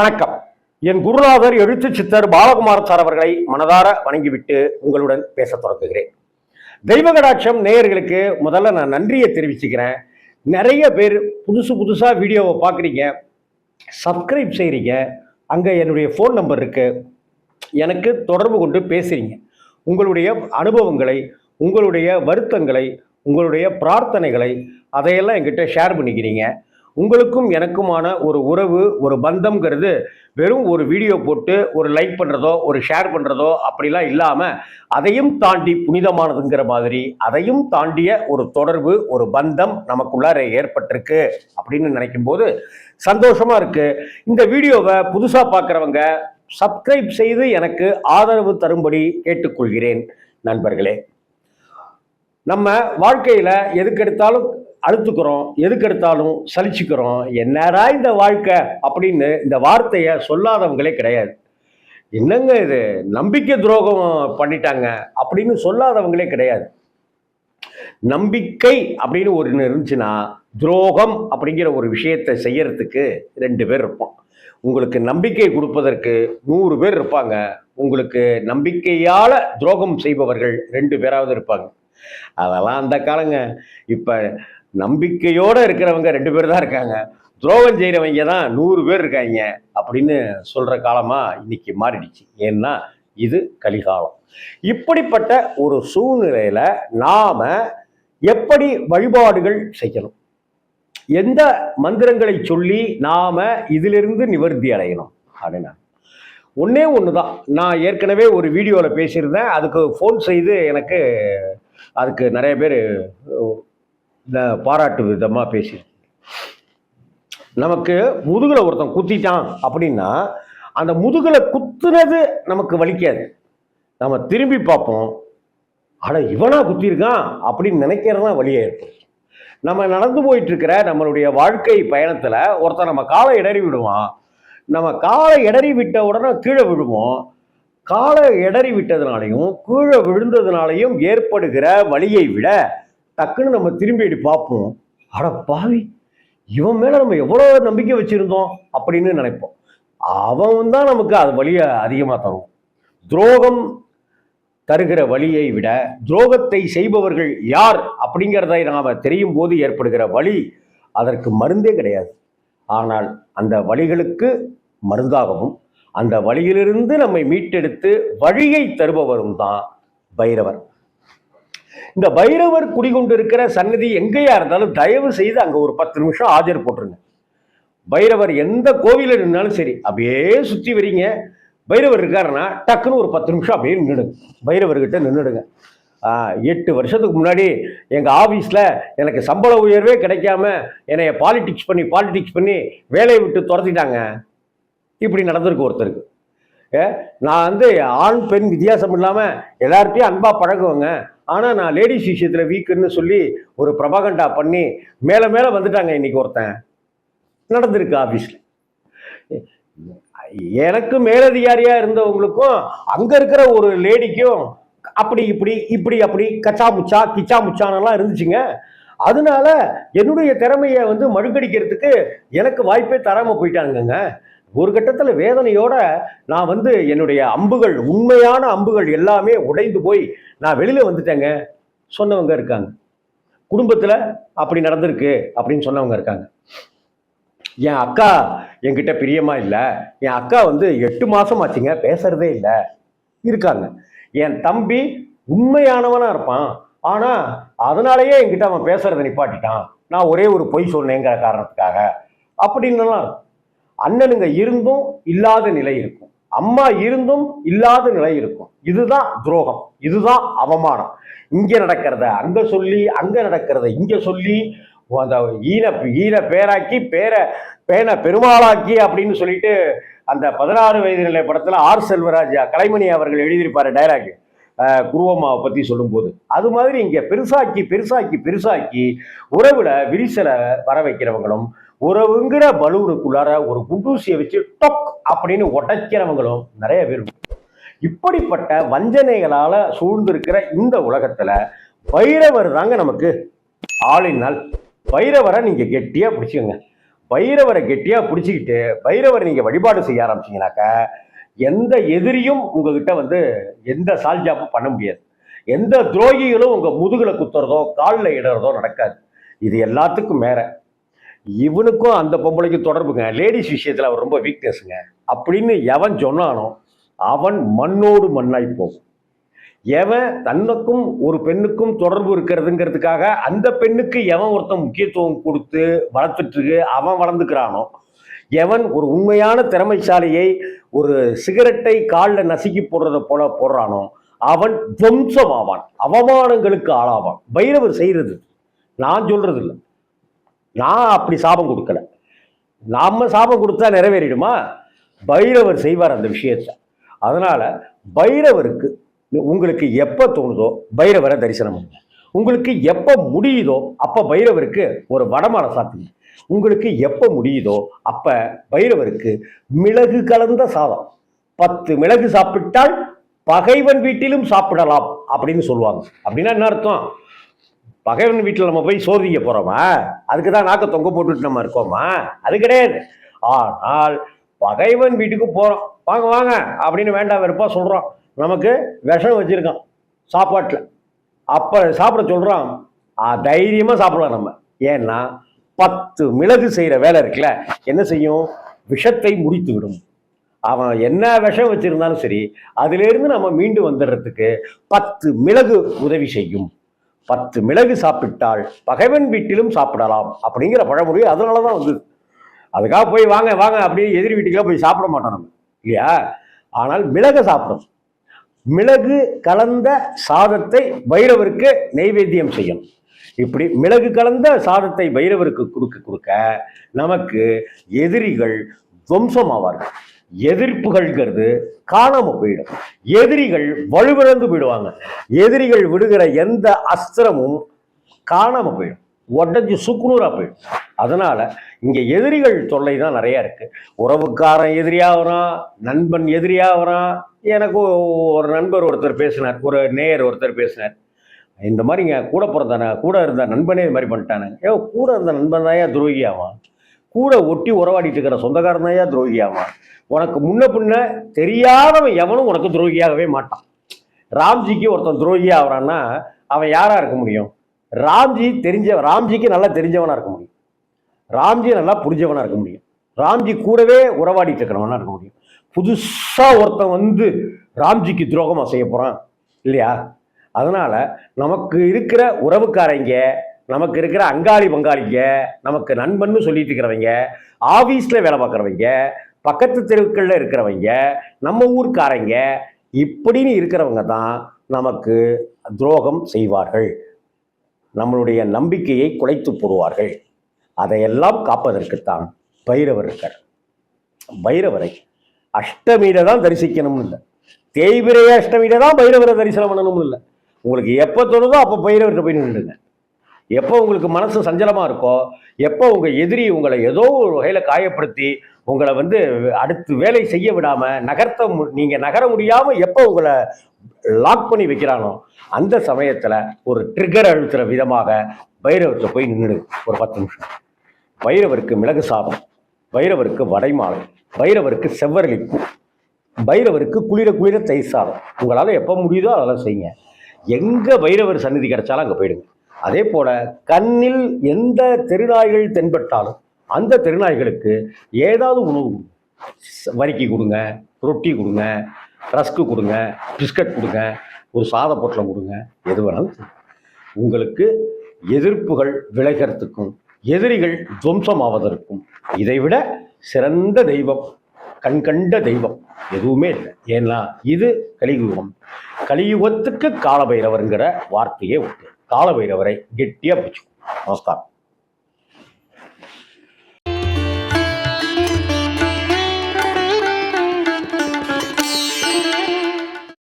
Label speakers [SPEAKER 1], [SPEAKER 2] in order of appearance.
[SPEAKER 1] வணக்கம். என் குருநாதர் எழுத்து சித்தர் பாலகுமார் சார் அவர்களை மனதார வணங்கிவிட்டு உங்களுடன் பேச தொடங்குகிறேன். தெய்வகடாட்சம் நேயர்களுக்கு முதல்ல நான் நன்றியை தெரிவிச்சுக்கிறேன். நிறைய பேர் புதுசு புதுசாக வீடியோவை பார்க்குறீங்க. சப்ஸ்கிரைப் செய்கிறீங்க அங்கே என்னுடைய ஃபோன் நம்பர் இருக்குது எனக்கு தொடர்பு கொண்டு பேசுகிறீங்க உங்களுடைய அனுபவங்களை உங்களுடைய வருத்தங்களை உங்களுடைய பிரார்த்தனைகளை அதையெல்லாம் என்கிட்ட ஷேர் பண்ணிக்கிறீங்க. உங்களுக்கும் எனக்குமான ஒரு உறவு ஒரு பந்தம்ங்கிறது வெறும் ஒரு வீடியோ போட்டு ஒரு லைக் பண்ணுறதோ ஒரு ஷேர் பண்ணுறதோ அப்படிலாம் இல்லாமல் அதையும் தாண்டி புனிதமானதுங்கிற மாதிரி அதையும் தாண்டிய ஒரு தொடர்பு ஒரு பந்தம் நமக்குள்ளார ஏற்பட்டிருக்கு அப்படின்னு நினைக்கும் போது சந்தோஷமாக இருக்குது இந்த வீடியோவை புதுசாக பார்க்குறவங்க சப்ஸ்கிரைப் செய்து எனக்கு ஆதரவு தரும்படி கேட்டுக்கொள்கிறேன் நண்பர்களே. நம்ம வாழ்க்கையில் எதுக்கெடுத்தாலும் அழுத்துக்கிறோம் எதுக்கெடுத்தாலும் சலிச்சுக்கிறோம். என்னடா இந்த வாழ்க்கை? அப்படின்னு இந்த வார்த்தையை சொல்லாதவங்களே கிடையாது. என்னங்க இது? நம்பிக்கை துரோகம் பண்ணிட்டாங்க அப்படின்னு சொல்லாதவங்களே கிடையாது. நம்பிக்கை அப்படின்னு ஒரு இருந்துச்சுன்னா துரோகம் அப்படிங்கிற ஒரு விஷயத்தை செய்யறதுக்கு ரெண்டு பேர் இருப்போம். உங்களுக்கு நம்பிக்கை கொடுப்பதற்கு நூறு பேர் இருப்பாங்க. உங்களுக்கு நம்பிக்கையால துரோகம் செய்பவர்கள் ரெண்டு பேராவது இருப்பாங்க. அதெல்லாம் அந்த காலங்க. இப்போ நம்பிக்கையோடு இருக்கிறவங்க ரெண்டு பேர் தான் இருக்காங்க. துரோகம் செய்கிறவங்க தான் நூறு பேர் இருக்காங்க அப்படின்னு சொல்கிற காலமாக இன்னைக்கு மாறிடுச்சு. ஏன்னா இது கலிகாலம். இப்படிப்பட்ட ஒரு சூழ்நிலையில் நாம் எப்படி வழிபாடுகள் செய்யணும்? எந்த மந்திரங்களை சொல்லி நாம் இதிலிருந்து நிவர்த்தி அடையணும்? அப்படின்னா ஒன்றே ஒன்று தான் நான் ஏற்கனவே ஒரு வீடியோவில் பேசியிருந்தேன். அதுக்கு ஃபோன் செய்து எனக்கு அதுக்கு நிறைய பேர் பாராட்டு விதமாக பேசியிருக்கு நமக்கு முதுகில் ஒருத்தன் குத்திட்டான் அப்படின்னா அந்த முதுகில் குத்துனது நமக்கு வலிக்காது. நம்ம திரும்பி பார்ப்போம் ஆனால் இவனா குத்திருக்கான் அப்படின்னு நினைக்கிறது தான் வழியாக இருக்கும் நம்ம நடந்து போயிட்டுருக்கிற நம்மளுடைய வாழ்க்கை பயணத்தில் ஒருத்தன் நம்ம காலை இடறி விடுவான். நம்ம காலை இடறி விட்ட உடனே கீழே விழுவோம். காலை இடறி விட்டதுனாலையும் கீழே விழுந்ததுனாலையும் ஏற்படுகிற வலியை விட டக்குன்னு நம்ம திரும்பி அடி பார்ப்போம். அட பாவி இவன் மேலே நம்ம எவ்வளோ நம்பிக்கை வச்சுருந்தோம் அப்படின்னு நினைப்போம். அவன் தான் நமக்கு அது வழியை அதிகமாக தரும். துரோகம் தருகிற வழியை விட துரோகத்தை செய்பவர்கள் யார் அப்படிங்கிறதை நாம் தெரியும் போது ஏற்படுகிற வழி அதற்கு மருந்தே கிடையாது. ஆனால் அந்த வழிகளுக்கு மருந்தாகவும் அந்த வழியிலிருந்து நம்மை மீட்டெடுத்து வழியை தருபவரும் தான் பைரவர். இந்த பைரவர் குடிகொண்டிருக்கிற சன்னதி எங்கேயா இருந்தாலும் தயவு செய்து அங்கே ஒரு பத்து நிமிஷம் ஆஜர் போட்டுருங்க. பைரவர் எந்த கோவிலில் இருந்தாலும் சரி அப்படியே சுற்றி வரீங்க பைரவர் இருக்காருன்னா டக்குன்னு ஒரு பத்து நிமிஷம் அப்படியே நின்றுடுங்க பைரவர்கிட்ட நின்றுடுங்க எட்டு வருஷத்துக்கு முன்னாடி எங்கள் ஆஃபீஸில் எனக்கு சம்பள உயர்வே கிடைக்காம என்னைய பாலிடிக்ஸ் பண்ணி பாலிடிக்ஸ் பண்ணி வேலையை விட்டு துரத்திட்டாங்க. இப்படி நடந்திருக்கு ஒருத்தருக்கு. ஏ, நான் வந்து ஆண் பெண் வித்தியாசம் இல்லாமல் எல்லார்ட்டையும் அன்பாக பழகுவேங்க. ஆனால் நான் லேடிஸ் விஷயத்தில் வீக்குன்னு சொல்லி ஒரு பிரபாகண்டா பண்ணி மேலே மேலே வந்துட்டாங்க இன்னைக்கு ஒருத்தன். நடந்திருக்கு ஆஃபீஸில் எனக்கு மேலதிகாரியாக இருந்தவங்களுக்கும் அங்கே இருக்கிற ஒரு லேடிக்கும் அப்படி இப்படி இப்படி அப்படி கச்சா முச்சா கிச்சா முச்சானெல்லாம் இருந்துச்சுங்க. அதனால என்னுடைய திறமையை வந்து மழுக்கடிக்கிறதுக்கு எனக்கு வாய்ப்பே தராமல் போயிட்டாங்கங்க. ஒரு கட்டத்தில் வேதனையோட நான் வந்து என்னுடைய அம்புகள் உண்மையான அம்புகள் எல்லாமே உடைந்து போய் நான் வெளியில் வந்துட்டேங்க. சொன்னவங்க இருக்காங்க. குடும்பத்தில் அப்படி நடந்திருக்கு அப்படின்னு சொன்னவங்க இருக்காங்க. என் அக்கா என்கிட்ட பிரியமா இல்லை. என் அக்கா வந்து எட்டு மாதம் ஆச்சுங்க பேசுறதே இல்லை. இருக்காங்க. என் தம்பி உண்மையானவனாக இருப்பான். ஆனால் அதனாலேயே என்கிட்ட அவன் பேசுறதை நிப்பாட்டிட்டான். நான் ஒரே ஒரு பொய் சொன்னேங்கிற காரணத்துக்காக. அப்படின்னுலாம் அண்ணனுங்க இருந்தும் இல்லாத நிலை இருக்கும். அம்மா இருந்தும் இல்லாத நிலை இருக்கும். இதுதான் துரோகம். இதுதான் அவமானம். இங்க நடக்கிறத அங்க சொல்லி அங்க நடக்கிறத இங்க சொல்லி அந்த ஈன ஈன பேராக்கி பேர பேன பெருமாளாக்கி அப்படின்னு சொல்லிட்டு அந்த பதினாறு வயது நிலை படத்துல ஆர் செல்வராஜா கலைமணி அவர்கள் எழுதியிருப்பாரு டைலாக் குருவம்மாவை பத்தி சொல்லும்போது. அது மாதிரி இங்க பெருசாக்கி பெருசாக்கி பெருசாக்கி உறவுல விரிசலை வர வைக்கிறவங்களும் உறவுங்கிற பலூருக்குள்ளார ஒரு குண்டூசியை வச்சு டொக் அப்படின்னு உடைக்கிறவங்களும் நிறைய பேர் இப்படிப்பட்ட வஞ்சனைகளால சூழ்ந்திருக்கிற இந்த உலகத்துல பைரவர் தாங்க நமக்கு ஆளினால் பைரவரை நீங்க கெட்டியா பிடிச்சிக்கோங்க. பைரவரை கெட்டியா பிடிச்சிக்கிட்டு பைரவரை நீங்க வழிபாடு செய்ய ஆரம்பிச்சிங்கனாக்க எந்த எதிரியும் உங்ககிட்ட வந்து எந்த சால்ஜாப்பும் பண்ண முடியாது. எந்த துரோகிகளும் உங்க முதுகுல குத்துறதோ காலில் இடறதோ நடக்காது. இது எல்லாத்துக்கும் மேலே. இவனுக்கும் அந்த பொம்பளைக்கும் தொடர்புங்க. லேடிஸ் விஷயத்தில் அவர் ரொம்ப வீக்னஸ்ங்க அப்படின்னு எவன் சொன்னானோ அவன் மண்ணோடு மண்ணாய் போகும். எவன் தன்னுக்கும் ஒரு பெண்ணுக்கும் தொடர்பு இருக்கிறதுங்கிறதுக்காக அந்த பெண்ணுக்கு எவன் ஒருத்தன் முக்கியத்துவம் கொடுத்து வளர்த்துட்டுருக்கு அவன் வளர்ந்துக்கிறானோ எவன் ஒரு உண்மையான திறமைசாலியை ஒரு சிகரெட்டை காலில் நசுக்கி போடுறத போல போடுறானோ அவன் துவம்சம் ஆவான் அவமானங்களுக்கு ஆளாவான். பைரவர் செய்கிறது நான் சொல்றது இல்லை நான் அப்படி சாபம் கொடுக்கல. நாம் சாபம் கொடுத்தா நிறைவேறிடுமா? பைரவர் செய்வார் அந்த விஷயத்தை. அதனால் பைரவருக்கு உங்களுக்கு எப்போ தோணுதோ பைரவரை தரிசனம் பண்ணுங்க. உங்களுக்கு எப்போ முடியுதோ அப்போ பைரவருக்கு ஒரு வடமாலை சாப்பிடுங்க உங்களுக்கு எப்போ முடியுதோ அப்போ பைரவருக்கு மிளகு கலந்த சாதம். பத்து மிளகு சாப்பிட்டால் பகைவன் வீட்டிலும் சாப்பிடலாம் அப்படின்னு சொல்லுவாங்க. அப்படின்னா என்ன அர்த்தம்? பகைவன் வீட்டில் நம்ம போய் சோதிக்க போகிறோமா அதுக்கு தான் நாக்க தொங்க போட்டுட்டு நம்ம இருக்கோமா? அது கிடையாது. ஆனால் பகைவன் வீட்டுக்கு போகிறோம் வாங்க வாங்க அப்படின்னு வேண்டாம் வெறுப்பாக சொல்கிறோம் நமக்கு விஷம் வச்சுருக்கான் சாப்பாட்டில். அப்போ சாப்பிட சொல்கிறோம் தைரியமாக சாப்பிடலாம் நம்ம. ஏன்னா பத்து மிளகு செய்கிற வேலை இருக்குல்ல என்ன செய்யும்? விஷத்தை முடித்து விடும். அவன் என்ன விஷம் வச்சுருந்தாலும் சரி அதுலேருந்து நம்ம மீண்டு வந்துடுறதுக்கு பத்து மிளகு உதவி செய்யும். பத்து மிளகு சாப்பிட்டால் பகைவன் வீட்டிலும் சாப்பிடலாம் அப்படிங்கிற பழமொழி அதனால தான் வந்தது அதுக்காக போய் வாங்க வாங்க அப்படியே எதிரி வீட்டுக்கெல்லாம் போய் சாப்பிட மாட்டோம் நம்ம. இல்லையா? ஆனால் மிளகை சாப்பிடும் மிளகு கலந்த சாதத்தை பைரவருக்கு நெய்வேத்தியம் செய்யணும். இப்படி மிளகு கலந்த சாதத்தை பைரவருக்கு கொடுக்க கொடுக்க நமக்கு எதிரிகள் துவம்சமாவார்கள். எதிர்ப்புகள்ங்கிறது காணாம போயிடும். எதிரிகள் வலுவிழந்து போயிடுவாங்க. எதிரிகள் விடுகிற எந்த அஸ்திரமும் காணாம போயிடும். உடஞ்சி சுக்குநூறாக போயிடும். அதனால இங்கே எதிரிகள் தொல்லை தான் நிறைய இருக்கு. உறவுக்காரன் எதிரியாகிறான் நண்பன் எதிரியாகிறான் எனக்கு ஒரு நண்பர் ஒருத்தர் பேசினார் ஒரு நேயர் ஒருத்தர் பேசினார். இந்த மாதிரிங்க கூட பிறந்தானே கூட இருந்த நண்பனே இது மாதிரி பண்ணிட்டானுங்க ஏ கூட இருந்த நண்பன் தான் ஏன் துரோகி ஆவான் கூட ஒட்டி உறவாடிட்டு இருக்கிற சொந்தக்காரனையா துரோகி ஆவான் உனக்கு முன்ன பின்ன தெரியாதவன் எவனும் உனக்கு துரோகியாகவே மாட்டான். ராம்ஜிக்கு ஒருத்தன் துரோகி ஆகிறான்னா அவன் யாராக இருக்க முடியும்? ராம்ஜி தெரிஞ்ச ராம்ஜிக்கு நல்லா தெரிஞ்சவனாக இருக்க முடியும். ராம்ஜி நல்லா புரிஞ்சவனாக இருக்க முடியும். ராம்ஜி கூடவே உறவாடிட்டு இருக்கிறவனாக இருக்க முடியும். புதுசாக ஒருத்தன் வந்து ராம்ஜிக்கு துரோகமாக செய்ய போகிறான் இல்லையா? அதனால் நமக்கு இருக்கிற உறவுக்காரங்க நமக்கு இருக்கிற அங்காளி பங்காளிங்க நமக்கு நண்பன்னு சொல்லிட்டு இருக்கிறவங்க ஆஃபீஸில் வேலை பார்க்குறவங்க பக்கத்து தெருக்களில் இருக்கிறவங்க நம்ம ஊர்க்காரங்க இப்படின்னு இருக்கிறவங்க தான் நமக்கு துரோகம் செய்வார்கள். நம்மளுடைய நம்பிக்கையை குலைத்து போடுவார்கள். அதையெல்லாம் காப்பதற்குத்தான் பைரவர் இருக்கார். பைரவரை அஷ்டமியில தான் தரிசிக்கணும்னு இல்லை. தேய்பிரைய அஷ்டமியில தான் பைரவரை தரிசனம் பண்ணணும்னு இல்லை. உங்களுக்கு எப்போ தோணுதோ அப்போ பைரவர்கிட்ட போய் நின்றுங்க எப்போ உங்களுக்கு மனசு சஞ்சலமாக இருக்கோ எப்போ உங்கள் எதிரி உங்களை ஏதோ ஒரு வகையில் காயப்படுத்தி உங்களை வந்து அடுத்து வேலை செய்ய விடாமல் நகர்த்த மு- நீங்கள் நகர முடியாமல் எப்போ உங்களை லாக் பண்ணி வைக்கிறானோ அந்த சமயத்தில் ஒரு ட்ரிகர் அழுத்துகிற விதமாக பைரவர்கிட்ட போய் நின்று ஒரு பத்து நிமிஷம். பைரவருக்கு மிளகு சாதம் பைரவருக்கு வடைமாலை பைரவருக்கு செவ்வரளிப்பு பைரவருக்கு குளிர குளிர தை சாதம். உங்களால் எப்போ முடியுதோ அதெல்லாம் செய்யுங்க. எங்கே பைரவர் சந்நிதி கிடைச்சாலும் அங்கே போயிடுங்க. அதே போல கண்ணில் எந்த தெருநாய்கள் தென்பட்டாலும் அந்த தெருநாய்களுக்கு ஏதாவது உணவு வரிக்கி கொடுங்க ரொட்டி கொடுங்க ரஸ்க்கு கொடுங்க பிஸ்கட் கொடுங்க ஒரு சாத பொட்டலம் கொடுங்க எது வேணாலும் உங்களுக்கு எதிர்ப்புகள் விளைகிறதுக்கும் எதிரிகள் துவம்சமாவதற்கும் இதைவிட சிறந்த தெய்வம் கண்கண்ட தெய்வம் எதுவுமே இல்லை. ஏன்னா இது கலியுகம். கலியுகத்துக்கு காலபைரவருங்கிற வார்த்தையே உண்டு. காலபைரவரை கெட்டியா பிடிச்சிக்கும் நமஸ்காரம்.